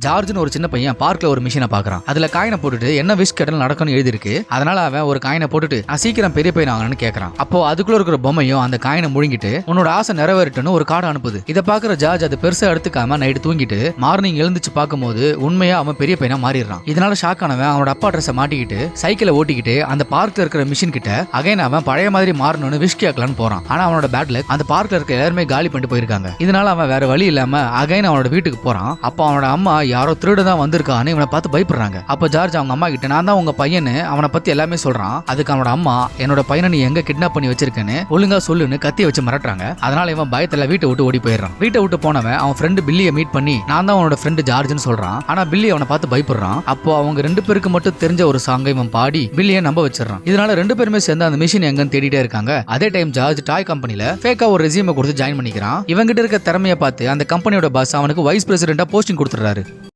ஜார்ஜ்னு ஒரு சின்ன பையன் பார்க்ல ஒரு மிஷினை பாக்குறான் அதுல காயினை போட்டுட்டு என்ன விஷ் கடல் நடக்கும்னு எழுதிருக்கு அதனால அவன் ஒரு காயினை போட்டுட்டு நான் சீக்கிரம் பெரிய பையன் ஆகணும்னு கேக்குறான். அப்போ அதுக்குள்ள இருக்கிற பொம்மையும் அந்த காயினை முழுங்கிட்டு உன்னோட ஆசை நிறைவேறட்டுன்னு ஒரு கார்டு அனுப்புது. இதை பாக்குற ஜார்ஜ் அது பெருசா எடுத்துக்காம நைட்டு தூங்கிட்டு மார்னிங் எழுந்துச்சு பார்க்கும்போது உண்மையா அவன் பெரிய பையனா மாறிடுறான். இதனால ஷாக் ஆனவன் அவனோட அப்பா ட்ரெஸ்ஸை மாட்டிக்கிட்டு சைக்கிளை ஓட்டிக்கிட்டு அந்த பார்க்ல இருக்கிற மிஷின் கிட்ட அகைன் அவன் பழைய மாதிரி மாறணும்னு விஷ் கேட்கலான்னு போறான். ஆனா அவனோட பேட்ல அந்த பார்க்ல இருக்க எல்லாருமே காலி பண்ணிட்டு போயிருக்காங்க. இதனால அவன் வேற வழி இல்லாம அகைன் அவனோட வீட்டுக்கு போறான். அப்போ அவனோட அம்மா யாரோ திருடு தான் வந்திருக்கான்னு இவனை பார்த்து பயப்படுறாங்க. அப்போ ஜார்ஜ் அவங்க அம்மா கிட்ட நான் தான் உங்க பையனு அவனை பத்தி எல்லாமே சொல்றான். அதுக்கு அவனோட அம்மா என்னோட பையனை நீ எங்க கிட்னாப் பண்ணி வச்சிருக்கேன்னு ஒழுங்கா சொல்லுன்னு கத்தி வச்சு மிரட்டுறாங்க. அதனால இவன் பயத்துல வீட்டை விட்டு ஓடி போயிடுறான். வீட்டை விட்டு போனவன் அவன் ஃப்ரெண்டு பில்லியை மீட் பண்ணி நான் தான் அவனோட ஃப்ரெண்டு ஜார்ஜ்னு சொல்றான். ஆனா பில்லி அவனை பார்த்து பயப்படுறான். அப்போ அவங்க ரெண்டு பேருக்கு மட்டும் தெரிஞ்ச ஒரு சாங்கை இவன் பாடி பில்லியை நம்ப வச்சிடறான். இதனால ரெண்டு பேருமே சேர்ந்து அந்த மிஷின் எங்கன்னு தேடிட்டே இருக்காங்க. அதே டைம் ஜார்ஜ் டாய் கம்பெனில ஃபேக்கா ஒரு ரெசியூமை கொடுத்து ஜாயின் பண்ணிக்கிறான். இவங்கிட்ட இருக்க திறமையை பார்த்து அந்த கம்பெனியோட பாஸ் அவனுக்கு வைஸ் பிரசிடென்டா போஸ்டிங் கொடுத்துறாரு